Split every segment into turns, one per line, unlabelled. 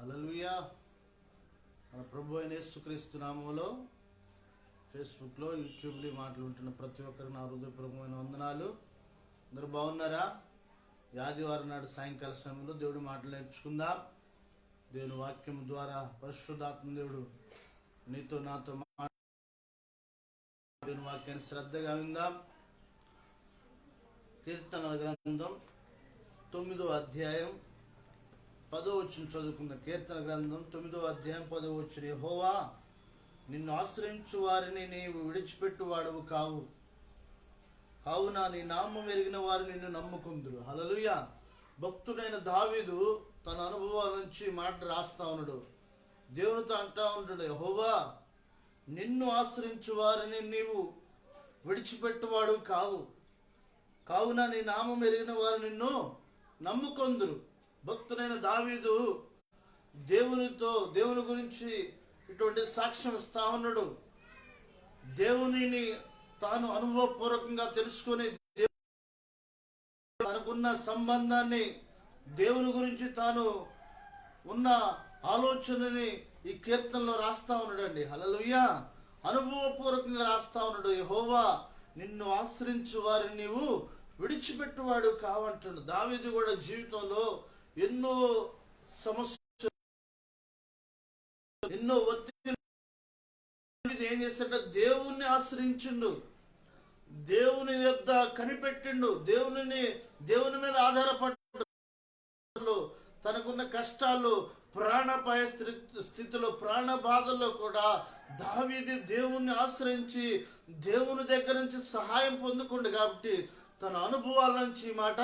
అలలుయా మన ప్రభు అయిన యేసుక్రీస్తు నామంలో ఫేస్బుక్లో యూట్యూబ్లో మాట్లాడుతున్న మాటలు ఉంటున్న ప్రతి ఒక్కరికి నా హృదయపూర్వకమైన వందనాలు. అందరూ బాగున్నారా? ఆదివారం నాడు సాయంకాల సమయంలో దేవుడు మాటలు నేర్చుకుందాం. దేవుని వాక్యం ద్వారా పరిశుద్ధాత్మ దేవుడు నీతో నాతో మా దేవుని వాక్యాన్ని శ్రద్ధగా విందాం. కీర్తనల గ్రంథం తొమ్మిదో అధ్యాయం పదో వచ్చిన చదువుకున్న కీర్తన గ్రంథం తొమ్మిదో అధ్యాయం పదో వచ్చిన హోవా నిన్ను ఆశ్రయించు వారిని నీవు విడిచిపెట్టువాడవు కావు. కావున నీ నామం ఎరిగిన వారు నిన్ను నమ్ముకుందురు. హలలుయ భక్తుడైన దావీదు తన అనుభవాల నుంచి మాట రాస్తా ఉన్నాడు. దేవునితో అంటా ఉంటాడు హోవా నిన్ను ఆశ్రయించు వారిని నీవు విడిచిపెట్టువాడు కావు. కావున నీ నామం ఎరిగిన వారు నిన్ను నమ్ముకొందురు. భక్తుడైన దావీదు దేవునితో దేవుని గురించి ఇటువంటి సాక్ష్యం ఇస్తా ఉన్నాడు. దేవునిని తాను అనుభవపూర్వకంగా తెలుసుకొని తనకున్న సంబంధాన్ని దేవుని గురించి తాను ఉన్న ఆలోచనని ఈ కీర్తనలో రాస్తా ఉన్నాడండి. హలలుయ్య అనుభవపూర్వకంగా రాస్తా ఉన్నాడు. యహోవా నిన్ను ఆశ్రయించు వారిని నీవు విడిచిపెట్టువాడు కావంటుడు దావీదు కూడా జీవితంలో ఎన్నో సమస్య ఎన్నో ఒత్తిడి. ఏం చేస్తుంటే దేవుణ్ణి ఆశ్రయించిండు. దేవుని యొక్క కనిపెట్టిండు. దేవుని దేవుని మీద ఆధారపడ్డాడు. తనకున్న కష్టాలు ప్రాణపాయ స్థితిలో ప్రాణ బాధల్లో కూడా దావీది దేవుణ్ణి ఆశ్రయించి దేవుని దగ్గర నుంచి సహాయం పొందుకుండు కాబట్టి తన అనుభవాల నుంచి ఈ మాట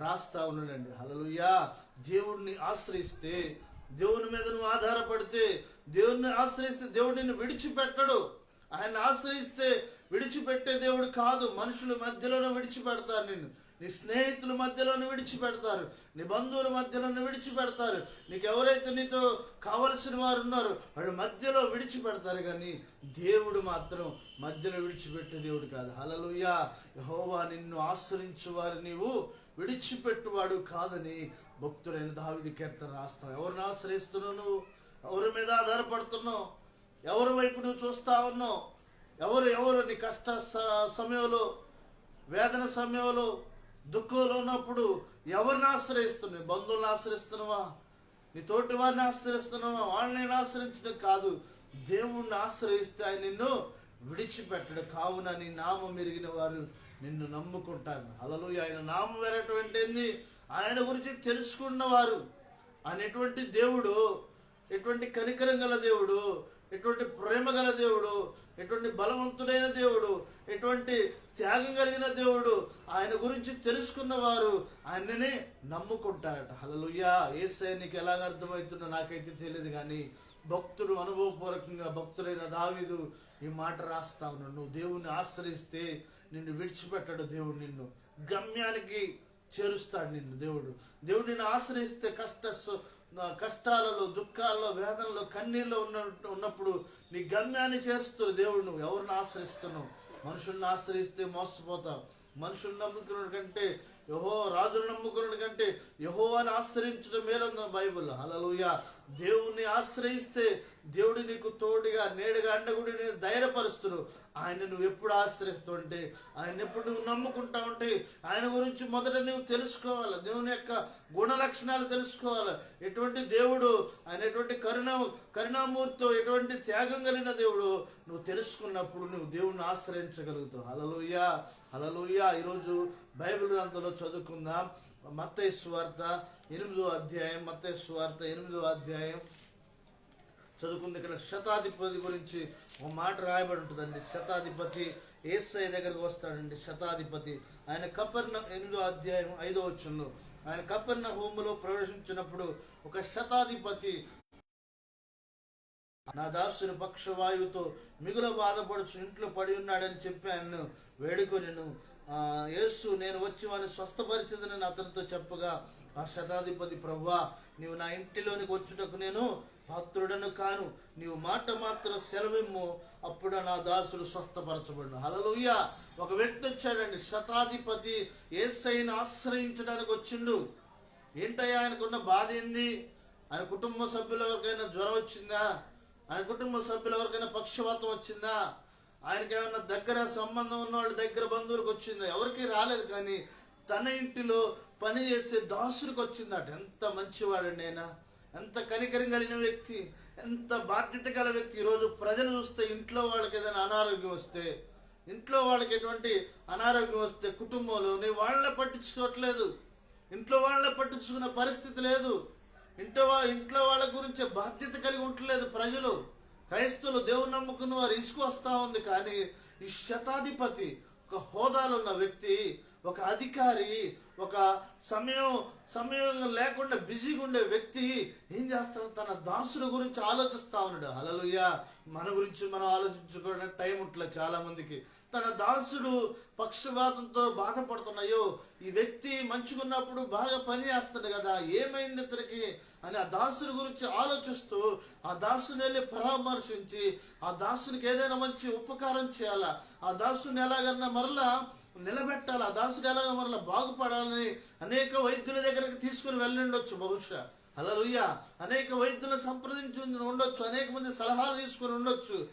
రాస్తా ఉన్నాడండి. హల్లెలూయా. దేవుణ్ణి ఆశ్రయిస్తే దేవుని మీద నువ్వు ఆధారపడితే దేవుణ్ణి ఆశ్రయిస్తే దేవుడు నిన్ను విడిచిపెట్టడు. ఆయన ఆశ్రయిస్తే విడిచిపెట్టే దేవుడు కాదు. మనుషుల మధ్యలోనే విడిచిపెడతాను నిన్ను. నీ స్నేహితుల మధ్యలోనే విడిచిపెడతారు. నీ బంధువుల మధ్యలోనే విడిచిపెడతారు. నీకు ఎవరైతే నీతో కావలసిన వారు ఉన్నారో వాళ్ళు మధ్యలో విడిచిపెడతారు. కానీ దేవుడు మాత్రం మధ్యలో విడిచిపెట్టే దేవుడు కాదు. హలలుయ్యా యహోవా నిన్ను ఆశ్రయించు వారు నీవు. విడిచిపెట్టువాడు కాదని భక్తుడైన దావిది కీర్తన రాస్తావు ఎవరిని ఆశ్రయిస్తున్నావు నువ్వు? ఎవరి మీద ఆధారపడుతున్నావు? ఎవరి వైపు నువ్వు చూస్తా ఉన్నావు? ఎవరు ఎవరు నీ కష్ట స- సమయంలో వేదన సమయంలో దుఃఖంలో ఉన్నప్పుడు ఎవరిని ఆశ్రయిస్తున్నావు నీ బంధువులను ఆశ్రయిస్తున్నావా? నీ తోటి వారిని ఆశ్రయిస్తున్నావా? వాళ్ళని నేను ఆశ్రయించడం కాదు. దేవుణ్ణి ఆశ్రయిస్తే ఆయన నిన్ను విడిచిపెట్టడు. కావున నీ నామం మెరిగిన వారు నిన్ను నమ్ముకుంటాను అలలు ఆయన నామం వేరటువంటి ఏంది ఆయన గురించి తెలుసుకున్నవారు. అనేటువంటి దేవుడు ఎటువంటి కనికరం గల దేవుడు ఎటువంటి ప్రేమ గల దేవుడు ఎటువంటి బలవంతుడైన దేవుడు ఎటువంటి త్యాగం కలిగిన దేవుడు ఆయన గురించి తెలుసుకున్న వారు ఆయననే నమ్ముకుంటారట. హలలుయ్యా ఏసై నీకు ఎలాగ అర్థమవుతుందో నాకైతే తెలియదు కానీ భక్తుడు అనుభవపూర్వకంగా భక్తుడైన దావీదు ఈ మాట రాస్తా ఉన్నాడు. నువ్వు దేవుణ్ణి ఆశ్రయిస్తే నిన్ను విడిచిపెట్టడు దేవుడు నిన్ను. గమ్యానికి చేరుస్తాడు నిన్ను దేవుడు. దేవుడు నిన్ను ఆశ్రయిస్తే కష్ట కష్టాలలో దుఃఖాల్లో వేదనలో కన్నీళ్ళు ఉన్న ఉన్నప్పుడు నీ గమ్యాన్ని చేరుస్తున్న దేవుడు నువ్వు. ఎవరిని ఆశ్రయిస్తున్నావు? మనుషుల్ని ఆశ్రయిస్తే మోసపోతావు. మనుషుల్ని నమ్ముకున్న కంటే యహో రాజును నమ్ముకున్న కంటే యహోవాని ఆశ్రయించడం మేలుందో బైబిల్ అలలుయ దేవుణ్ణి ఆశ్రయిస్తే దేవుడు నీకు తోడుగా నేడుగా అండగుడి నేను ధైర్యపరుస్తుడు ఆయన నువ్వు ఎప్పుడు ఆశ్రయిస్తావు ఉంటే ఆయన ఎప్పుడు నువ్వు నమ్ముకుంటా ఉంటే ఆయన గురించి మొదట నువ్వు తెలుసుకోవాలి. దేవుని యొక్క గుణ లక్షణాలు తెలుసుకోవాలి. ఎటువంటి దేవుడు ఆయన ఎటువంటి కరుణ కరుణామూర్తితో ఎటువంటి త్యాగం కలిగిన దేవుడు నువ్వు తెలుసుకున్నప్పుడు నువ్వు దేవుణ్ణి ఆశ్రయించగలుగుతావు. అలలోయ అలలోయ ఈరోజు బైబిల్ గ్రంథంలో చదువుకుందాం. మత్తయి స్వార్థ ఎనిమిదో అధ్యాయం మత్తయి స్వార్థ ఎనిమిదో అధ్యాయం. చదువుకుంది ఇక్కడ శతాధిపతి గురించి ఒక మాట రాయబడి ఉంటుందండి. శతాధిపతి ఏసఐ దగ్గరకు వస్తాడండి శతాధిపతి. ఆయన కపర్ణ ఎనిమిదో అధ్యాయం ఐదో వచ్చంలో ఆయన కపర్ణ హోములో ప్రవేశించినప్పుడు ఒక శతాధిపతి నా దాసుని పక్షవాయువుతో మిగుల బాధపడుచు ఇంట్లో పడి ఉన్నాడని చెప్పి ఆయన్ను వేడుకొనిను. యేసు నేను వచ్చి వారిని స్వస్థపరిచిందని అతనితో చెప్పగా ఆ శతాధిపతి ప్రభువా నీవు నా ఇంటిలోనికి వచ్చుటకు నేను పాత్రుడను కాను. నీవు మాట మాత్రం సెలవిమ్ము. అప్పుడు నా దాసుడు స్వస్థపరచబడిను. హలలుయ్య ఒక వ్యక్తి వచ్చాడండి. శతాధిపతి ఏసైని ఆశ్రయించడానికి వచ్చిండు. ఏంటయ్యా ఆయనకున్న బాధ ఏంది? ఆయన కుటుంబ సభ్యులు ఎవరికైనా జ్వరం వచ్చిందా? ఆయన కుటుంబ సభ్యులు ఎవరికైనా పక్షవాతం వచ్చిందా? ఆయనకి ఏమన్నా దగ్గర సంబంధం ఉన్న వాళ్ళ దగ్గర బంధువులకు వచ్చిందా? ఎవరికి రాలేదు కానీ తన ఇంటిలో పని చేసే దాసుడికి వచ్చిందట. ఎంత మంచివాడండి ఆయన. ఎంత కనికరం కలిగిన వ్యక్తి. ఎంత బాధ్యత గల వ్యక్తి. ఈరోజు ప్రజలు చూస్తే ఇంట్లో వాళ్ళకి ఏదైనా అనారోగ్యం వస్తే ఇంట్లో వాళ్ళకి ఎటువంటి అనారోగ్యం వస్తే కుటుంబంలోని వాళ్ళని పట్టించుకోవట్లేదు. ఇంట్లో వాళ్ళని పట్టించుకునే పరిస్థితి లేదు. ఇంట్లో ఇంట్లో వాళ్ళ గురించి బాధ్యత కలిగి ఉండలేదు ప్రజలు. క్రైస్తవులు దేవుని నమ్ముకున్న వారు ఇసుకు వస్తూ ఉంది కానీ ఈ శతాధిపతి ఒక హోదాలో ఉన్న వ్యక్తి ఒక అధికారి ఒక సమయం సమయం లేకుండా బిజీగా ఉండే వ్యక్తి ఏం చేస్తాడు? తన దాసుల గురించి ఆలోచిస్తా ఉన్నాడు. అలలుయ మన గురించి మనం ఆలోచించుకోవడానికి టైం ఉంటలేదు చాలామందికి. తన దాసుడు పక్షపాతంతో బాధపడుతున్నాయో ఈ వ్యక్తి మంచుకున్నప్పుడు బాగా పని చేస్తాడు కదా ఏమైంది ఇతనికి అని ఆ దాసుడి గురించి ఆలోచిస్తూ ఆ దాసుని వెళ్ళి పరామర్శించి ఆ దాసునికి ఏదైనా మంచి ఉపకారం చేయాలా ఆ దాసుని ఎలాగన్నా మరలా నిలబెట్టాలి ఆ దాసుడు ఎలాగ మరలా బాగుపడాలని అనేక వైద్యుల దగ్గరికి తీసుకుని వెళ్ళుండొచ్చు బహుశా. అలా అనేక వైద్యులను సంప్రదించి ఉండొచ్చు అనేక మంది సలహాలు తీసుకుని ఉండొచ్చు.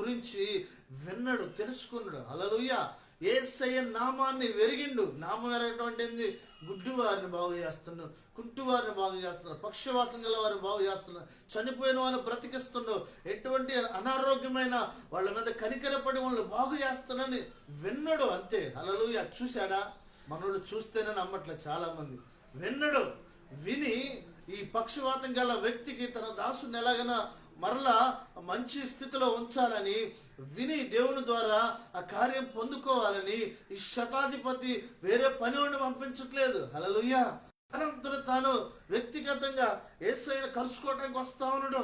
గురించి విన్నాడు తెలుసుకున్నాడు. అలలుయ్య ఏసయ్య నామాన్ని వెరిగిండు. నామం ఎరగటువంటి ఏంది? గుడ్డు వారిని బాగు చేస్తున్నాడు కుంటు వారిని బాగు చేస్తున్నాడు పక్షవాతం గల వారిని బాగు చేస్తున్నాడు చనిపోయిన వాళ్ళు బ్రతికిస్తున్నాడు ఎటువంటి అనారోగ్యమైన వాళ్ళ మీద కనికరపడి వాళ్ళని బాగు చేస్తున్నానని విన్నాడు అంతే. అలలుయ్య చూశాడా? మనోళ్ళు చూస్తేనే నమ్మట్లే చాలా మంది విన్నాడు. విని ఈ పక్షవాతం గల వ్యక్తికి తన దాసుని ఎలాగైనా మరలా మంచి స్థితిలో ఉంచాలని విని దేవుని ద్వారా ఆ కార్యం పొందుకోవాలని ఈ శతాధిపతి వేరే పని ఉండి పంపించట్లేదు. హలలుయ్య తనంతట తాను వ్యక్తిగతంగా ఏసైన కలుసుకోవటానికి వస్తా ఉన్నాడు.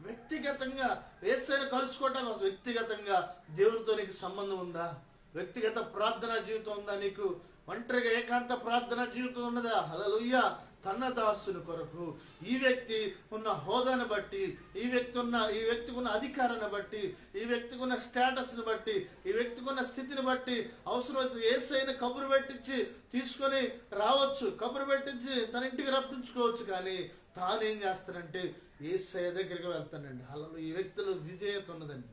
వ్యక్తిగతంగా ఏసైన కలుసుకోవటానికి వస్తా వ్యక్తిగతంగా దేవునితో నీకు సంబంధం ఉందా? వ్యక్తిగత ప్రార్థనా జీవితం ఉందా నీకు? ఒంటరిగా ఏకాంత ప్రార్థనా జీవితం ఉన్నదా? హలలుయ్య తన దాసుని కొరకు ఈ వ్యక్తి ఉన్న హోదాను బట్టి ఈ వ్యక్తి ఉన్న ఈ వ్యక్తికి ఉన్న అధికారాన్ని బట్టి ఈ వ్యక్తికి ఉన్న స్టేటస్ని బట్టి ఈ వ్యక్తికి ఉన్న స్థితిని బట్టి అవసరమైతే ఏసైన కబురు పెట్టించి తీసుకొని రావచ్చు. కబురు పెట్టించి తన ఇంటికి రప్పించుకోవచ్చు కానీ తానేం చేస్తానంటే ఏసై దగ్గరికి వెళ్తానండి అలా ఈ వ్యక్తులు విధేయత ఉన్నదండి.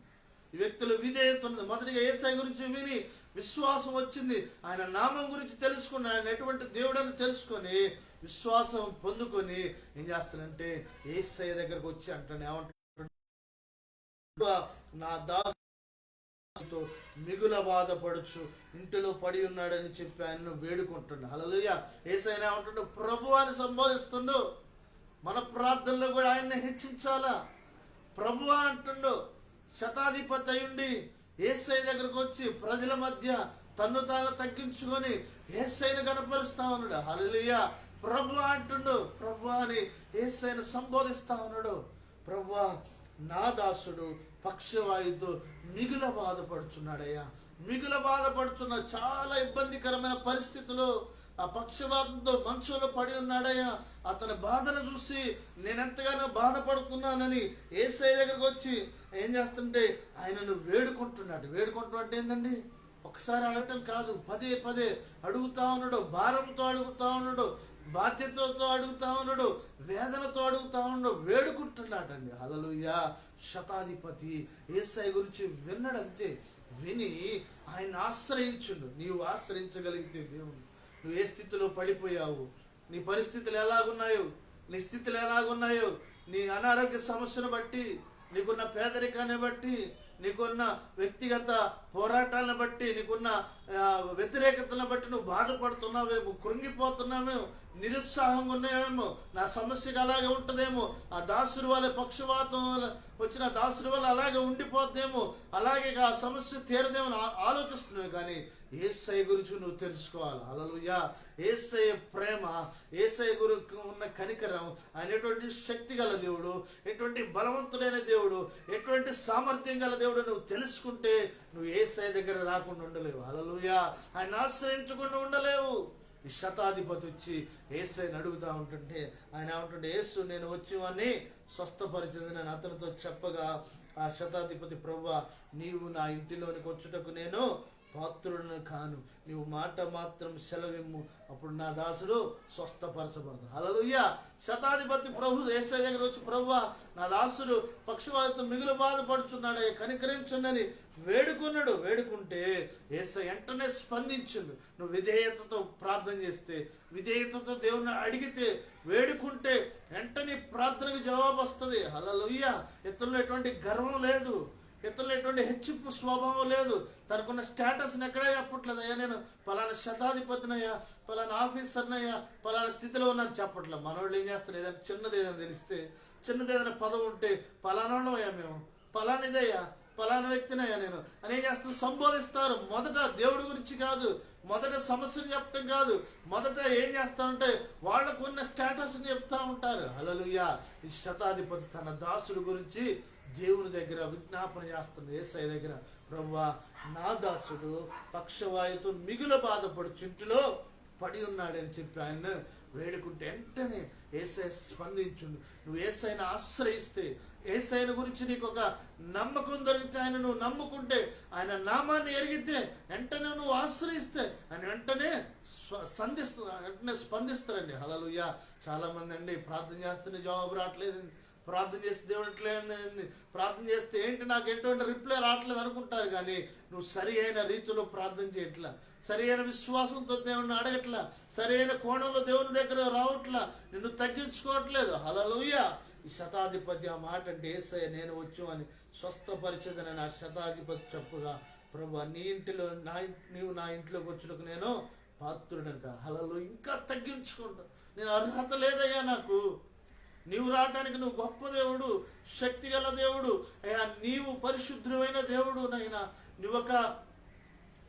ఈ వ్యక్తులు విధేయత ఉన్నది. మొదటిగా ఏసై గురించి విని విశ్వాసం వచ్చింది. ఆయన నామం గురించి తెలుసుకుని ఆయన ఎటువంటి దేవుడని తెలుసుకొని విశ్వాసం పొందుకొని ఏం చేస్తానంటే ఏసయ్య దగ్గరకు వచ్చి అంటాను ఏమంటా నా దాసుతో మిగుల బాధపడుచు ఇంటిలో పడి ఉన్నాడని చెప్పి ఆయన వేడుకుంటుండు హల్లెలూయా. ఏసైనా ఏమంటుండు ప్రభు అని సంబోధిస్తుండు. మన ప్రార్థనలో కూడా ఆయన్ని హెచ్చించాలా? ప్రభు అంటుండు. శతాధిపతి అయ్యుండి ఏసై దగ్గరకు వచ్చి ప్రజల మధ్య తన్ను తాను తగ్గించుకొని ఏసైని కనపరుస్తా ఉన్నాడు. హల్లెలూయా. ప్రభు అంటుండు ప్రభు అని ఏసైన సంబోధిస్తా ఉన్నాడు. ప్రభు నా దాసుడు పక్షవాయుతో మిగుల బాధపడుచున్నాడయ్యా. మిగుల బాధపడుచున్న చాలా ఇబ్బందికరమైన పరిస్థితుల్లో ఆ పక్షవాతంతో మంచులో పడి ఉన్నాడయ్యా. అతని బాధను చూసి నేను ఎంతగానో బాధపడుతున్నానని ఏసఐ దగ్గరకు వచ్చి ఏం చేస్తుంటే ఆయనను వేడుకుంటున్నాడు. వేడుకుంటున్నా అంటే ఏంటండి ఒకసారి అడగటం కాదు పదే పదే అడుగుతా ఉన్నాడు భారంతో అడుగుతా ఉన్నాడు. బాధ్యతతో అడుగుతా ఉన్నాడు వేదనతో అడుగుతా ఉన్నాడు వేడుకుంటున్నాడండి. హలలుయ శతాధిపతి ఏసై గురించి విన్నడంతే విని ఆయన ఆశ్రయించుండు. నీవు ఆశ్రయించగలిగితే దేవుడు నువ్వు ఏ స్థితిలో పడిపోయావు? నీ పరిస్థితులు ఎలాగున్నాయో? నీ స్థితులు ఎలాగున్నాయో? నీ అనారోగ్య సమస్యను బట్టి నీకున్న పేదరికాన్ని బట్టి నీకున్న వ్యక్తిగత పోరాటాలను బట్టి నీకున్న వ్యతిరేకతను బట్టి నువ్వు బాధపడుతున్నావేమో కృంగిపోతున్నావేమో నిరుత్సాహంగా ఉన్నావేమో నా సమస్యగా అలాగే ఉంటుందేమో ఆ దాసుడు వాళ్ళ పక్షవాతం వల్ల వచ్చిన దాసుడు వల్ల అలాగే ఉండిపోద్దేమో అలాగే ఆ సమస్య తీరదేమో ఆలోచిస్తున్నావు కానీ ఏసై గురించి నువ్వు తెలుసుకోవాలి. అలలుయా ఏసై ప్రేమ ఏసై గురికి ఉన్న కనికరం ఆయన ఎటువంటి శక్తి గల దేవుడు ఎటువంటి బలవంతుడైన దేవుడు ఎటువంటి సామర్థ్యం గల దేవుడు నువ్వు తెలుసుకుంటే నువ్వు ఏసై దగ్గర రాకుండా ఉండలేవు. అలలుయా ఆయన ఆశ్రయించకుండా ఉండలేవు. ఈ శతాధిపతి వచ్చి ఏసైని అడుగుతా ఉంటుంటే ఆయన ఏమంటుంటే ఏసు నేను వచ్చేవాన్ని స్వస్థపరిచింది నేను. అతనితో చెప్పగా ఆ శతాధిపతి ప్రభు నీవు నా ఇంటిలోనికి వచ్చుటకు నేను పాత్రులను కాను. నీవు మాట మాత్రం సెలవిమ్ము. అప్పుడు నా దాసుడు స్వస్థపరచబడతాడు. హల్లెలూయా. శతాధిపతి ప్రభు ఏసై దగ్గర వచ్చి ప్రభు నా దాసుడు పక్షవాతం మిగులు బాధపడుచున్నాడే కనికరించుండని వేడుకున్నాడు. వేడుకుంటే ఏసై వెంటనే స్పందించిండు. నువ్వు విధేయతతో ప్రార్థన చేస్తే విధేయతతో దేవుని అడిగితే వేడుకుంటే వెంటనే ప్రార్థనకు జవాబు వస్తుంది. హల్లెలూయా. ఇతరులు ఎటువంటి గర్వం లేదు. ఇతరులు ఎటువంటి హెచ్చింపు స్వభావం లేదు. తనకున్న స్టేటస్ని ఎక్కడా చెప్పట్లేదు. అయ్యా నేను పలానా శతాధిపతినయ్యా పలానా ఆఫీసర్నయ్యా పలానా స్థితిలో ఉన్నాను చెప్పట్లేదు. మనోళ్ళు ఏం చేస్తారు? ఏదైనా చిన్నది ఏదైనా తెలిస్తే చిన్నది ఏదైనా పదవి ఉంటే పలానా అయ్యా మేము. పలానిదయ్యా పలానా వ్యక్తినయ్యా నేను. అని ఏం చేస్తారు? సంబోధిస్తారు. మొదట దేవుడి గురించి కాదు. మొదట సమస్యను చెప్పడం కాదు. మొదట ఏం చేస్తామంటే వాళ్ళకు ఉన్న స్టేటస్ని చెప్తా ఉంటారు. అలలుయ్యా ఈ శతాధిపతి తన దాసుడు గురించి దేవుని దగ్గర విజ్ఞాపన చేస్తున్న ఏసఐ దగ్గర ప్రభువా నా దాసుడు పక్షవాయుతో మిగుల బాధపడు చింటిలో పడి ఉన్నాడని చెప్పి ఆయన వేడుకుంటే వెంటనే ఏసై స్పందించుండు. నువ్వు ఏసైన ఆశ్రయిస్తే ఏసైన గురించి నీకు ఒక నమ్మకం దొరికితే ఆయన నువ్వు నమ్ముకుంటే ఆయన నామాన్ని ఎరిగితే వెంటనే నువ్వు ఆశ్రయిస్తే ఆయన వెంటనే స్వ సంధిస్తు వెంటనే స్పందిస్తారండి. హలలుయ్య చాలామంది అండి ప్రార్థన చేస్తుంటే జవాబు రావట్లేదు ప్రార్థన చేస్తే దేవుడు ప్రార్థన చేస్తే ఏంటి నాకు ఎటువంటి రిప్లై రావట్లేదు అనుకుంటారు కానీ నువ్వు సరి అయిన రీతిలో ప్రార్థన చేయట్లా సరి అయిన విశ్వాసంతో దేవుని అడగట్లా? సరి అయిన కోణంలో దేవుని దగ్గర రావట్లా? నిన్ను తగ్గించుకోవట్లేదు? హలలుయ్య ఈ శతాధిపతి ఆ మాట అంటే ఏసయ్య నేను వచ్చు అని స్వస్థపరిచేదని నా శతాధిపతి చెప్పుగా ప్రభు నీ ఇంటిలో నా నీవు నా ఇంట్లోకి వచ్చినకు నేను పాత్రుడను కదా. హలలో ఇంకా తగ్గించుకుంటా. నేను అర్హత లేదయ్యా నాకు. నీవు రావడానికి నువ్వు గొప్ప దేవుడు శక్తిగల దేవుడు అయ్యా నీవు పరిశుద్ధమైన దేవుడు నైనా నువ్వు ఒక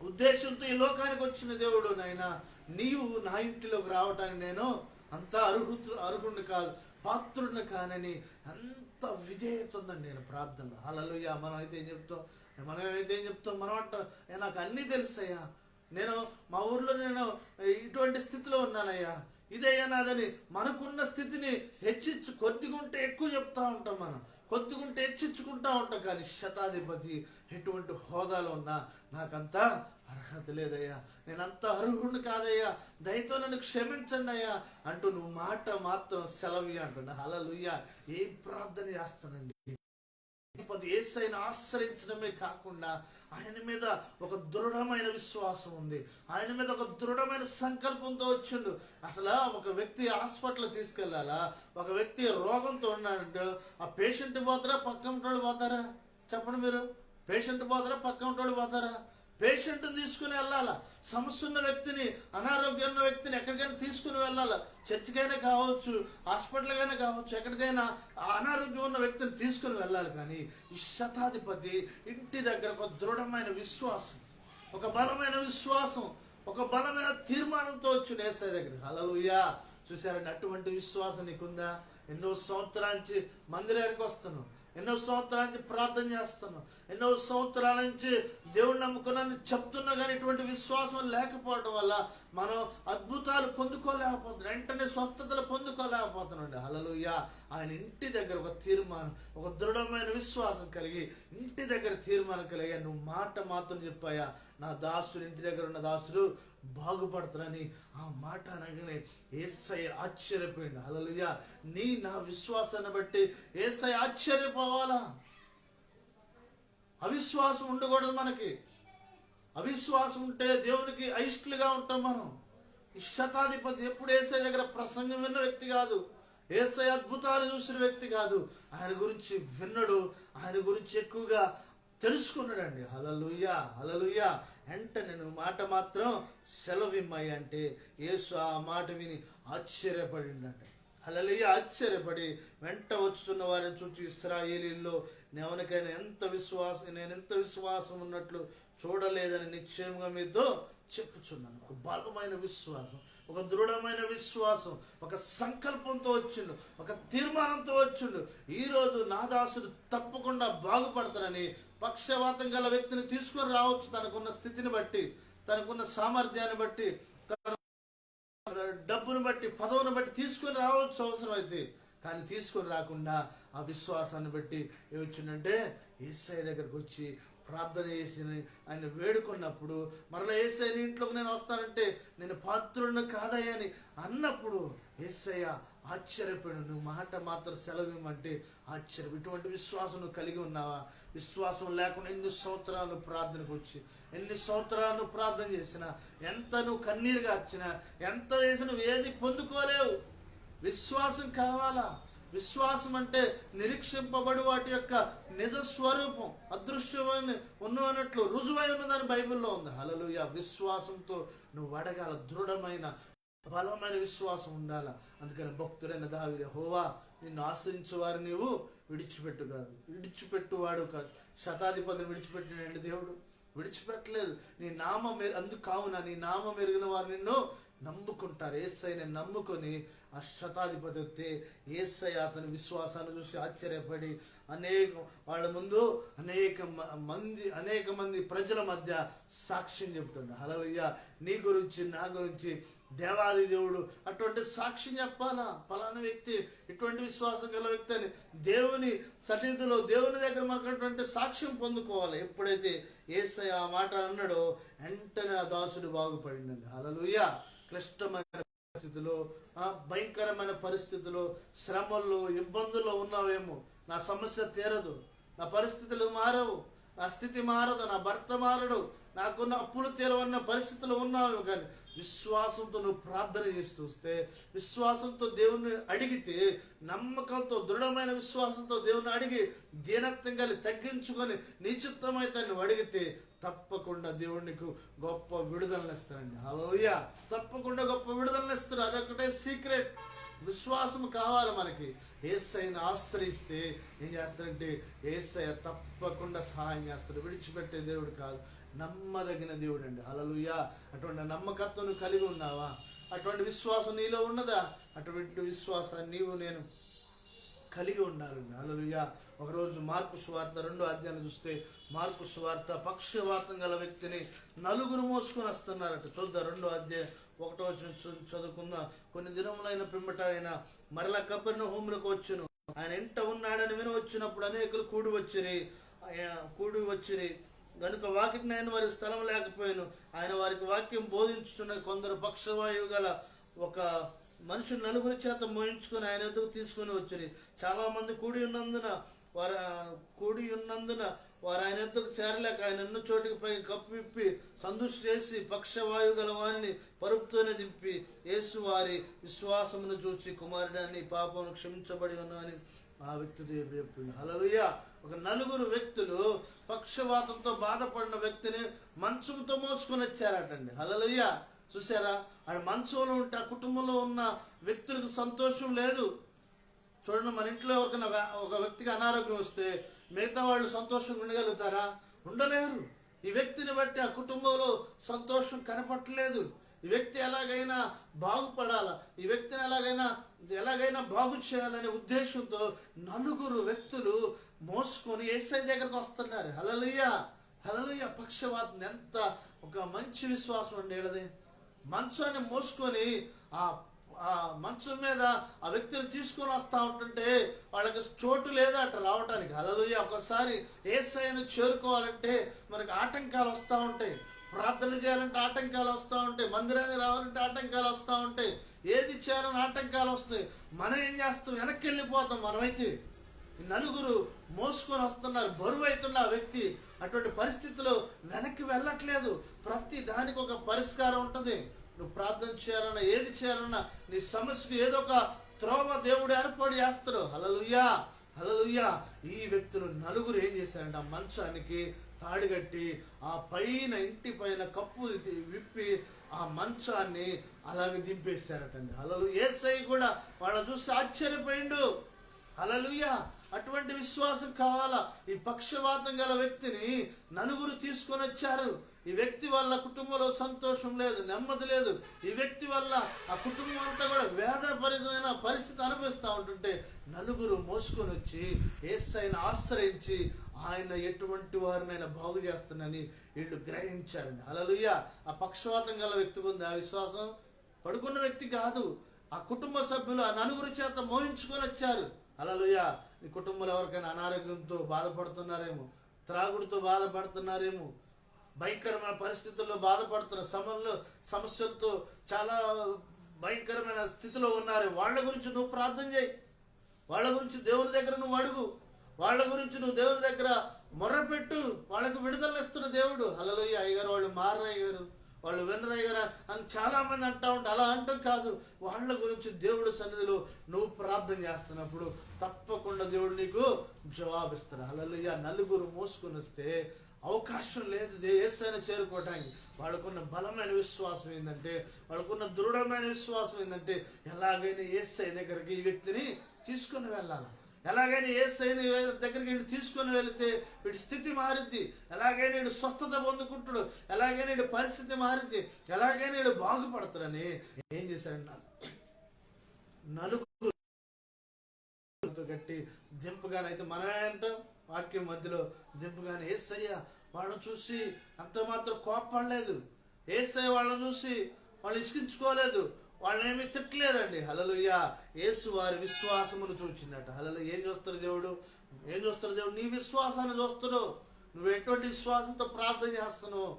ఉద్దేశంతో ఈ లోకానికి వచ్చిన దేవుడు నాయన. నీవు నా ఇంటిలోకి రావటానికి నేను అంత అర్హు అర్హుడిని కాదు పాత్రుడిని కానని అంత విధేయత ఉందండి నేను ప్రార్థనలో హల్లెలూయా. మనం అయితే ఏం చెప్తాం? మనం అయితే ఏం చెప్తాం? మనం అంటాం నాకు అన్నీ తెలుసయ్యా. నేను మా ఊర్లో నేను ఇటువంటి స్థితిలో ఉన్నానయ్యా. ఇదయ్యా నాదని మనకున్న స్థితిని హెచ్చించు కొద్దిగుంటే ఎక్కువ చెప్తా ఉంటాం మనం. కొద్దిగుంటే హెచ్చించుకుంటా ఉంటాం. కానీ శతాధిపతి ఎటువంటి హోదాలో ఉన్నా నాకంతా అర్హత లేదయ్యా. నేనంత అర్హుడిని కాదయ్యా. దయతో నన్ను క్షమించండి అయ్యా అంటూ నువ్వు మాట మాత్రం సెలవి అంటున్నా. హలలుయ్యా ఏం ప్రార్థన చేస్తానండి? పది ఏసైన ఆశ్రయించడమే కాకుండా ఆయన మీద ఒక దృఢమైన విశ్వాసం ఉంది. ఆయన మీద ఒక దృఢమైన సంకల్పంతో వచ్చిండు. అసలు ఒక వ్యక్తి హాస్పిటల్ తీసుకెళ్ళాలా? ఒక వ్యక్తి రోగంతో ఉన్నాడు ఆ పేషెంట్ పోతారా? పక్కన వాళ్ళు పోతారా? చెప్పండి మీరు. పేషెంట్ పోతారా? పక్కన వాళ్ళు పోతారా? పేషెంట్ని తీసుకుని వెళ్ళాలా? సమస్య ఉన్న వ్యక్తిని అనారోగ్యం ఉన్న వ్యక్తిని ఎక్కడికైనా తీసుకుని వెళ్ళాలా? చర్చికైనా కావచ్చు హాస్పిటల్కైనా కావచ్చు ఎక్కడికైనా అనారోగ్యం ఉన్న వ్యక్తిని తీసుకుని వెళ్ళాలి కానీ ఈ శతాధిపతి ఇంటి దగ్గర ఒక దృఢమైన విశ్వాసం ఒక బలమైన విశ్వాసం ఒక బలమైన తీర్మానంతో వచ్చి నేసే దగ్గర. హలలుయా చూసారండి అటువంటి విశ్వాసం నీకుందా? ఎన్నో సంవత్సరాల నుంచి మందిరానికి వస్తున్నావు ఎన్నో సంవత్సరాల నుంచి ప్రార్థన చేస్తున్నాం. ఎన్నో సంవత్సరాల నుంచి దేవుడు నమ్ముకున్నాను చెప్తున్నా కానీ ఇటువంటి విశ్వాసం లేకపోవడం వల్ల మనం అద్భుతాలు పొందుకోలేకపోతున్నాం. వెంటనే స్వస్థతలు పొందుకోలేకపోతున్నాం హలలుయ్య ఆయన ఇంటి దగ్గర ఒక తీర్మానం ఒక దృఢమైన విశ్వాసం కలిగి ఇంటి దగ్గర తీర్మానం కలిగి నువ్వు మాట మాత్రం చెప్పాయా? నా దాసుడు ఇంటి దగ్గర ఉన్న దాసుడు బాగుపడతారని ఆ మాట అనగానే ఏసై ఆశ్చర్యపోయింది అలలుయా నీ నా విశ్వాసాన్ని బట్టి ఏసై ఆశ్చర్యపోవాలా? అవిశ్వాసం ఉండకూడదు మనకి. అవిశ్వాసం ఉంటే దేవునికి అయిష్టులుగా ఉంటాం మనం. ఈ శతాధిపతి ఎప్పుడు ఏసై దగ్గర ప్రసంగం విన్న వ్యక్తి కాదు. ఏసై అద్భుతాలు చూసిన వ్యక్తి కాదు. ఆయన గురించి విన్నడు. ఆయన గురించి ఎక్కువగా తెలుసుకున్నాడండి. హలలుయ్య హలలుయ్య వెంటనే నువ్వు మాట మాత్రం సెలవిమ్మయ్య అంటే యేసు ఆ మాట విని ఆశ్చర్యపడిండంట. అలలయ్య ఆశ్చర్యపడి వెంట వచ్చుతున్న వారిని చూచి ఇస్రాయేలీల్లో ఎవరికైనా ఎంత విశ్వాసం నేను ఎంత విశ్వాసం ఉన్నట్లు చూడలేదని నిశ్చయంగా మీతో చెప్పుచున్నాను. ఒక బలమైన విశ్వాసం ఒక దృఢమైన విశ్వాసం ఒక సంకల్పంతో వచ్చిండు ఒక తీర్మానంతో వచ్చిండు. ఈరోజు నా దాసుడు తప్పకుండా బాగుపడతానని పక్షవాతం గల వ్యక్తిని తీసుకొని రావచ్చు. తనకున్న స్థితిని బట్టి తనకున్న సామర్థ్యాన్ని బట్టి తన డబ్బును బట్టి పదవును బట్టి తీసుకొని రావచ్చు అవసరం అయితే కానీ తీసుకొని రాకుండా ఆ విశ్వాసాన్ని బట్టి ఏమొచ్చిందంటే ఈసై దగ్గరకు వచ్చి ప్రార్థన చేసి ఆయన వేడుకున్నప్పుడు మరలా ఏసఐ నీ ఇంట్లోకి నేను వస్తానంటే నేను పాత్రుడిని కాదయ్యా అని అన్నప్పుడు ఏసయ్య ఆశ్చర్యపోయాడు. నువ్వు మాట మాత్రం సెలవు ఇవ్వమంటే ఆశ్చర్యం. ఇటువంటి విశ్వాసం నువ్వు కలిగి ఉన్నావా? విశ్వాసం లేకుండా ఎన్ని సంవత్సరాలు ప్రార్థనకు వచ్చి ఎన్ని సంవత్సరాలు ప్రార్థన చేసినా ఎంత నువ్వు కన్నీరుగా వచ్చినా ఎంత చేసినా నువ్వు ఏది పొందుకోలేవు. విశ్వాసం కావాలా? విశ్వాసం అంటే నిరీక్షింపబడి వాటి యొక్క నిజ స్వరూపం అదృశ్యమైన ఉన్నట్లు రుజువై ఉన్నదని బైబిల్లో ఉంది. హలలుయ విశ్వాసంతో నువ్వు అడగాల దృఢమైన బలమైన విశ్వాసం ఉండాల? అందుకని భక్తుడైన దావిద హోవా నిన్ను ఆశ్రయించు వారు నీవు విడిచిపెట్టుగాడు విడిచిపెట్టువాడు కాదు శతాధిపతిని విడిచిపెట్టినండి దేవుడు. విడిచిపెట్టలేదు. నీ నామం మెరు అందుకు కావున నీ నామ మెరిగిన వారు నిన్ను నమ్ముకుంటారు. ఏసైని నమ్ముకొని ఆ శతాధిపతి వస్తే ఏసై అతని విశ్వాసాన్ని చూసి ఆశ్చర్యపడి అనేక వాళ్ళ ముందు అనేక మ- మంది అనేక మంది ప్రజల మధ్య సాక్ష్యం చెప్తుండ హలవయ్య నీ గురించి నా గురించి దేవాది దేవుడు అటువంటి సాక్ష్యం చెప్పాలా? ఫలానా వ్యక్తి ఇటువంటి విశ్వాసం గల వ్యక్తి అని దేవుని సన్నిధిలో దేవుని దగ్గర మనకు అటువంటి సాక్ష్యం పొందుకోవాలి. ఎప్పుడైతే ఏసై ఆ మాట అన్నాడో వెంటనే ఆ దాసుడు బాగుపడిందండి హలలుయ క్లిష్టమైన పరిస్థితిలో భయంకరమైన పరిస్థితిలో శ్రమల్లో ఇబ్బందుల్లో ఉన్నావేమో. నా సమస్య తీరదు. నా పరిస్థితులు మారవు. నా స్థితి మారదు. నా భర్త మారడు. నాకున్న అప్పులు తీరవన్న పరిస్థితులు ఉన్నావు కానీ విశ్వాసంతో నువ్వు ప్రార్థన చేసి చూస్తే విశ్వాసంతో దేవుణ్ణి అడిగితే నమ్మకంతో దృఢమైన విశ్వాసంతో దేవుణ్ణి అడిగి దీనత్వం కలిగి తగ్గించుకొని నిశ్చిత్తమైతే నువ్వు అడిగితే తప్పకుండా దేవుడికి గొప్ప విడుదలనిస్తారండి హలోయ తప్పకుండా గొప్ప విడుదలనిస్తారు అదొకటే సీక్రెట్ విశ్వాసం కావాలి మనకి. ఏసైని ఆశ్రయిస్తే ఏం చేస్తారంటే ఏసయ తప్పకుండా సహాయం చేస్తారు విడిచిపెట్టే దేవుడు కాదు. నమ్మదగిన దేవుడు అండి. హలలుయ అటువంటి నమ్మకత్వం కలిగి ఉన్నావా? అటువంటి విశ్వాసం నీలో ఉన్నదా? అటువంటి విశ్వాసాన్ని నీవు నేను కలిగి ఉండాలండి. అలలుయ ఒకరోజు మార్పు సువార్త రెండో అధ్యాయం చూస్తే మార్పు సువార్త పక్షవాతం గల వ్యక్తిని నలుగురు మోసుకొని వస్తున్నారట. చూద్దాం రెండో అధ్యాయం ఒకటో వచ్చిన చదువుకుందాం. కొన్ని దినములైన పిమ్మట ఆయన మరలా కబ్బరిన హోములకు వచ్చును. ఆయన ఇంట ఉన్నాడని విని వచ్చినప్పుడు అనేకులు కూడి వచ్చిరి ఆయన కూడి వచ్చిరి. కనుక వాకిటి ఆయన వారి స్థలం లేకపోయాను. ఆయన వారికి వాక్యం బోధించుతున్న కొందరు పక్షవాయువు గల ఒక మనుషులు నలుగురి చేత మోయించుకొని ఆయన ఎదుగు తీసుకొని వచ్చిరి. చాలా మంది కూడి ఉన్నందున వారు కూడి ఉన్నందున వారు ఆయన ఎద్దకు చేరలేక ఆయన ఎన్నో చోటికి పై కప్పిప్పి విప్పి చేసి పక్షవాయు గల వారిని పరుపుతోనే దింపి యేసు వారి విశ్వాసమును చూచి కుమారుడాన్ని పాపమును క్షమించబడి ఉన్నాని ఆ వ్యక్తి చెప్పింది హలలుయ ఒక నలుగురు వ్యక్తులు పక్షవాతంతో బాధపడిన వ్యక్తిని మంచంతో మోసుకొని వచ్చారటండి. హలలుయ చూసారా ఆయన మంచంలో ఉంటే ఆ కుటుంబంలో ఉన్న వ్యక్తులకు సంతోషం లేదు. చూడండి మన ఇంట్లో ఎవరికైనా ఒక వ్యక్తికి అనారోగ్యం వస్తే మిగతా వాళ్ళు సంతోషంగా ఉండగలుగుతారా? ఉండలేరు. ఈ వ్యక్తిని బట్టి ఆ కుటుంబంలో సంతోషం కనపట్టలేదు. ఈ వ్యక్తి ఎలాగైనా బాగుపడాలా? ఈ వ్యక్తిని ఎలాగైనా ఎలాగైనా బాగు చేయాలనే ఉద్దేశంతో నలుగురు వ్యక్తులు మోసుకొని ఏసై దగ్గరకు వస్తున్నారు. హలలుయ్య హలలుయ్య పక్షవాతం ఎంత ఒక మంచి విశ్వాసం అండి వీళ్ళది మంచాన్ని మోసుకొని ఆ ఆ మంచం మీద ఆ వ్యక్తిని తీసుకొని వస్తూ ఉంటుంటే వాళ్ళకి చోటు లేదా అట్లా రావటానికి. అలలుయ ఒకసారి ఏసైను చేరుకోవాలంటే మనకి ఆటంకాలు వస్తూ ఉంటాయి. ప్రార్థన చేయాలంటే ఆటంకాలు వస్తూ ఉంటాయి. మందిరానికి రావాలంటే ఆటంకాలు వస్తూ ఉంటాయి. ఏది చేయాలని ఆటంకాలు వస్తాయి. మనం ఏం చేస్తాం? వెనక్కి వెళ్ళిపోతాం మనమైతే. నలుగురు మోసుకొని వస్తున్నారు. బరువు అవుతున్న ఆ వ్యక్తి అటువంటి పరిస్థితిలో వెనక్కి వెళ్ళట్లేదు. ప్రతి దానికి ఒక పరిష్కారం ఉంటుంది. నువ్వు ప్రార్థన చేయాలన్నా ఏది చేయాలన్నా నీ సమస్యకు ఏదో ఒక త్రోవ దేవుడు ఏర్పాటు చేస్తాడు. హలలుయ్యా హలలుయ్యా ఈ వ్యక్తులు నలుగురు ఏం చేశారంటే ఆ మంచానికి తాడిగట్టి ఆ పైన ఇంటి పైన కప్పు విప్పి ఆ మంచాన్ని అలాగే దింపేశారటండి. అలలు ఏసై కూడా వాళ్ళని చూసి ఆశ్చర్యపోయిండు. అలలుయ్యా అటువంటి విశ్వాసం కావాలా? ఈ పక్షవాతం గల వ్యక్తిని నలుగురు తీసుకొని వచ్చారు. ఈ వ్యక్తి వల్ల కుటుంబంలో సంతోషం లేదు నెమ్మది లేదు. ఈ వ్యక్తి వల్ల ఆ కుటుంబం అంతా కూడా వేదపరితమైన పరిస్థితి అనుభవిస్తూ ఉంటుంటే నలుగురు మోసుకొని వచ్చి ఏసైన ఆశ్రయించి ఆయన ఎటువంటి వారినైనా బాగు చేస్తున్నని వీళ్ళు గ్రహించారండి. అలలుయ్య ఆ పక్షవాతం గల వ్యక్తికి ఉంది ఆ విశ్వాసం పడుకున్న వ్యక్తి కాదు. ఆ కుటుంబ సభ్యులు ఆ నలుగురు చేత మోహించుకొని వచ్చారు. అలలుయ నీ కుటుంబంలో ఎవరికైనా అనారోగ్యంతో బాధపడుతున్నారేమో త్రాగుడితో బాధపడుతున్నారేమో భయంకరమైన పరిస్థితుల్లో బాధపడుతున్న సమయంలో సమస్యలతో చాలా భయంకరమైన స్థితిలో ఉన్నారు. వాళ్ళ గురించి నువ్వు ప్రార్థన చేయి. వాళ్ళ గురించి దేవుని దగ్గర నువ్వు అడుగు. వాళ్ళ గురించి నువ్వు దేవుని దగ్గర మొర్రపెట్టు. వాళ్ళకు విడుదల ఇస్తున్న దేవుడు. అలలోయ్య అయ్యగారు వాళ్ళు మారయ్య గారు వాళ్ళు వినరయ్య గారు అని చాలా మంది అంటా ఉంటారు. అలా అంటూ కాదు. వాళ్ళ గురించి దేవుడు సన్నిధిలో నువ్వు ప్రార్థన చేస్తున్నప్పుడు తప్పకుండా దేవుడు నీకు జవాబిస్తాడు. అలలుయ్య నలుగురు మోసుకొని వస్తే అవకాశం లేదు. ఏసైనా చేరుకోవటానికి వాళ్ళకున్న బలమైన విశ్వాసం ఏంటంటే వాళ్ళకున్న దృఢమైన విశ్వాసం ఏంటంటే ఎలాగైనా ఏసై దగ్గరికి ఈ వ్యక్తిని తీసుకొని వెళ్ళాలి. ఎలాగైనా ఏసైని దగ్గరికి వీడు తీసుకొని వెళితే వీడి స్థితి మారుద్ది. ఎలాగైనా వీడు స్వస్థత పొందుకుంటాడు. ఎలాగైనా వీడి పరిస్థితి మారిద్ది. ఎలాగైనా వీడు బాగుపడతాడని ఏం చేశాడు నలుగురు కట్టి దింపగానైతే మనమే ఏంటో వాక్యం మధ్యలో దింపగానే ఏసయ్య వాళ్ళని చూసి అంత మాత్రం కోపడలేదు ఏసయ్య వాళ్ళని చూసి వాళ్ళు ఇసుకించుకోలేదు. వాళ్ళని తిట్టలేదండి. హలలుయ్య యేసు వారి విశ్వాసమును చూచిందట. హలలు ఏం చూస్తారు దేవుడు? ఏం చూస్తారు దేవుడు? నీ విశ్వాసాన్ని చూస్తాడు. నువ్వు ఎటువంటి విశ్వాసంతో ప్రార్థన చేస్తున్నావు?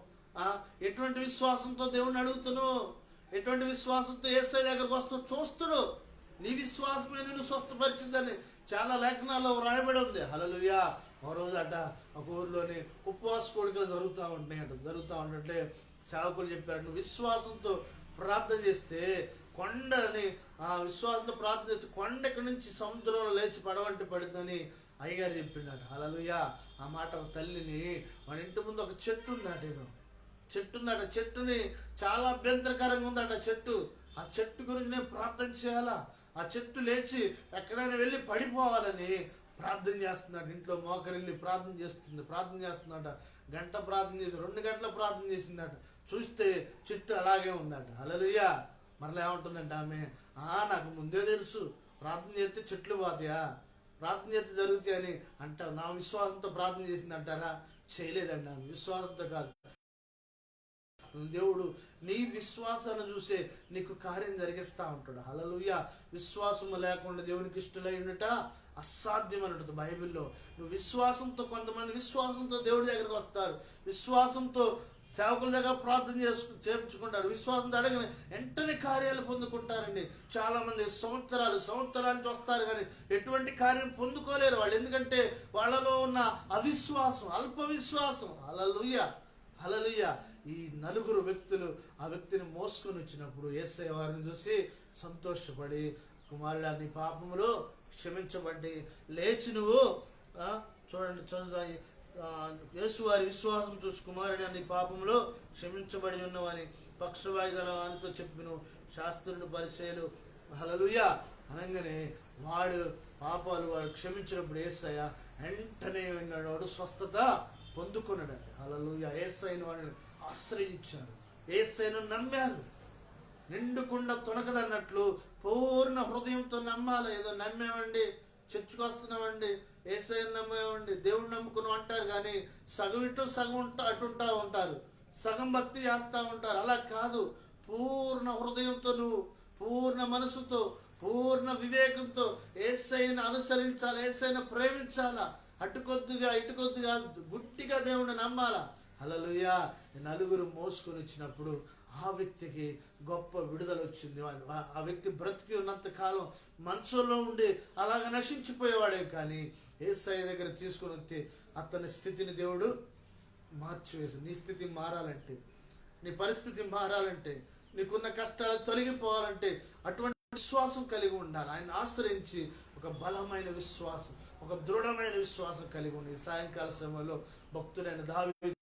ఎటువంటి విశ్వాసంతో దేవుడిని అడుగుతున్నావు? ఎటువంటి విశ్వాసంతో ఏసై దగ్గరకు వస్తావు చూస్తాడు? నీ విశ్వాసమే నిన్ను స్వస్థపరిచిందని చాలా లేఖనాల్లో వ్రాయబడి ఉంది. హలలుయా ఒక రోజు అట ఒక ఊర్లోని ఉపవాస కోడికలు జరుగుతూ ఉంటున్నాయి అంట జరుగుతూ ఉంటే సేవకులు చెప్పారు విశ్వాసంతో ప్రార్థన చేస్తే కొండని ఆ విశ్వాసంతో ప్రార్థన చేస్తే కొండ ఎక్కడి నుంచి సముద్రంలో లేచి పడవంటి పడిందని అయ్యగారు చెప్పిండట హలలుయా ఆ మాట ఒక తల్లిని మన ఇంటి ముందు ఒక చెట్టు ఉందట నేను చెట్టు ఉందట. చెట్టుని చాలా అభ్యంతరకరంగా ఉందట చెట్టు. ఆ చెట్టు గురించి నేను ప్రార్థన చేయాలా? ఆ చెట్టు లేచి ఎక్కడైనా వెళ్ళి పడిపోవాలని ప్రార్థన చేస్తున్నాడు. ఇంట్లో మోకరిల్లి ప్రార్థన చేస్తుంది ప్రార్థన చేస్తుందట గంట ప్రార్థన చేసి రెండు గంటల ప్రార్థన చేసిందట. చూస్తే చెట్టు అలాగే ఉందట. అలలుయ్యా మరలా ఏముంటుందంట ఆమె? ఆ నాకు ముందే తెలుసు. ప్రార్థన చేస్తే చెట్లు పోతాయా? ప్రార్థన చేస్తే జరుగుతాయని అంట. నా విశ్వాసంతో ప్రార్థన చేసింది అంటారా చేయలేదండి ఆమె. విశ్వాసంతో కాదు. దేవుడు నీ విశ్వాసాన్ని చూసే నీకు కార్యం జరిగిస్తూ ఉంటాడు. హలలుయ విశ్వాసము లేకుండా దేవునికి ఇష్టలై ఉండట అసాధ్యం అన్నట్టు బైబిల్లో. నువ్వు విశ్వాసంతో కొంతమంది విశ్వాసంతో దేవుడి దగ్గరికి వస్తారు. విశ్వాసంతో సేవకుల దగ్గర ప్రార్థన చేసు చేపించుకుంటారు. విశ్వాసంతో అడగని వెంటనే కార్యాలు పొందుకుంటారండి. చాలామంది సంవత్సరాలు సంవత్సరానికి వస్తారు కానీ ఎటువంటి కార్యం పొందుకోలేరు వాళ్ళు. ఎందుకంటే వాళ్ళలో ఉన్న అవిశ్వాసం అల్ప విశ్వాసం. అలలుయ్య హలలుయ ఈ నలుగురు వ్యక్తులు ఆ వ్యక్తిని మోసుకొని వచ్చినప్పుడు ఏసై వారిని చూసి సంతోషపడి కుమారుడా నీ పాపములో క్షమించబడి లేచి నువ్వు చూడండి చదువుదా యేసు వారి విశ్వాసం చూసి కుమారుడు నీ పాపంలో క్షమించబడి ఉన్నవని పక్షవాయు గల వానితో చెప్పిన. శాస్త్రులు పరిచయలు హలలుయ అనగానే వాడు పాపాలు వాడు క్షమించినప్పుడు ఏసయ్య వెంటనే విన్నాడు. వాడు స్వస్థత పొందుకున్నాడండి హలలుయ ఏసైన వాడిని ఆశ్రయించారు. ఏసైను నమ్మారు. నిండుకుండా తొనకదన్నట్లు పూర్ణ హృదయంతో నమ్మాలి. ఏదో నమ్మేవండి చర్చకు వస్తున్నామండి ఏసైని నమ్మేవండి దేవుడు నమ్ముకున్నాం అంటారు కానీ సగం ఇటు సగం ఉంటా అటుంటా ఉంటారు. సగం భక్తి చేస్తూ ఉంటారు. అలా కాదు. పూర్ణ హృదయంతో నువ్వు పూర్ణ మనసుతో పూర్ణ వివేకంతో ఏసైని అనుసరించాలి ఏసైని ప్రేమించాలా? అటుకొద్దుగా ఇటుకొద్దుగా గుట్టిగా దేవుణ్ణి నమ్మాలా? హలలుయ నలుగురు మోసుకొని వచ్చినప్పుడు ఆ వ్యక్తికి గొప్ప విడుదల వచ్చింది. ఆ- ఆ వ్యక్తి బ్రతికి ఉన్నంత కాలం మంచంలో ఉండి అలాగ నశించిపోయేవాడే. కానీ ఏసఐ దగ్గర తీసుకొని వస్తే అతని స్థితిని దేవుడు మార్చివేసి నీ స్థితి మారాలంటే నీ పరిస్థితి మారాలంటే నీకున్న కష్టాలు తొలగిపోవాలంటే అటువంటి విశ్వాసం కలిగి ఉండాలి. ఆయన ఆశ్రయించి ఒక బలమైన విశ్వాసం ఒక దృఢమైన విశ్వాసం కలిగి ఉండి సాయంకాల సమయంలో భక్తులైన దావి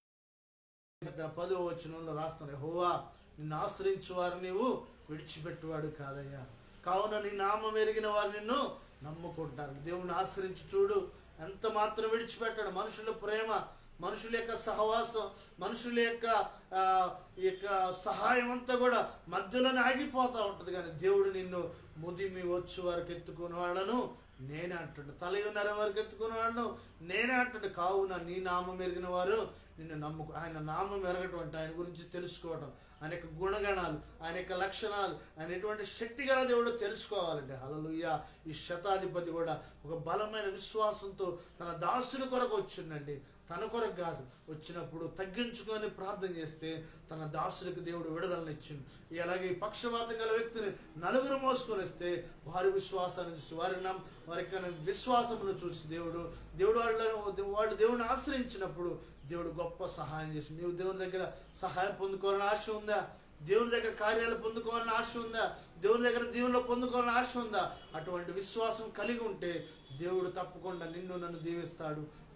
పదో వచనంలో రాస్తాను హోవా నిన్ను ఆశ్రయించు వారు నీవు విడిచిపెట్టువాడు కాదయ్యా. కావున నీ నామం ఎరిగిన వారు నిన్ను నమ్ముకుంటారు. దేవుని ఆశ్రయించి చూడు. ఎంత మాత్రం విడిచిపెట్టాడు? మనుషుల ప్రేమ మనుషుల యొక్క సహవాసం మనుషుల యొక్క ఈ యొక్క సహాయం అంతా కూడా మధ్యలోనే ఆగిపోతూ ఉంటుంది. కానీ దేవుడు నిన్ను ముదిమి వచ్చు వారికి ఎత్తుకున్న వాళ్ళను నేనే అంటుండు తలయున్నర వరకు ఎత్తుకున్న నేనే అంటుండు కావున నీ నామం ఎరిగిన వారు నిన్ను నమ్ముకు ఆయన నామం ఎరగటం అంటే ఆయన గురించి తెలుసుకోవటం. ఆయన యొక్క గుణగణాలు ఆయన యొక్క లక్షణాలు ఆయన ఎటువంటి శక్తి గల దేవుడు తెలుసుకోవాలండి హలలుయ్య ఈ శతాధిపతి కూడా ఒక బలమైన విశ్వాసంతో తన దాసుని కొరకు వచ్చిండండి. తన కొరకు కాదు వచ్చినప్పుడు తగ్గించుకొని ప్రార్థన చేస్తే తన దాసులకు దేవుడు విడుదలనిచ్చింది ఈ అలాగే ఈ పక్షవాతం గల వ్యక్తిని నలుగురు మోసుకొని వస్తే వారి విశ్వాసాన్ని చూసి వారి నమ్ వారి విశ్వాసమును చూసి దేవుడు దేవుడు వాళ్ళ వాళ్ళు దేవుని ఆశ్రయించినప్పుడు దేవుడు గొప్ప సహాయం చేసి నీవు దేవుని దగ్గర సహాయం పొందుకోవాలని ఆశ ఉందా? దేవుని దగ్గర కార్యాలు పొందుకోవాలని ఆశ ఉందా? దేవుని దగ్గర దీవుల్లో పొందుకోవాలని ఆశ ఉందా? అటువంటి విశ్వాసం కలిగి ఉంటే దేవుడు తప్పకుండా నిన్ను నన్ను దీవిస్తాడు.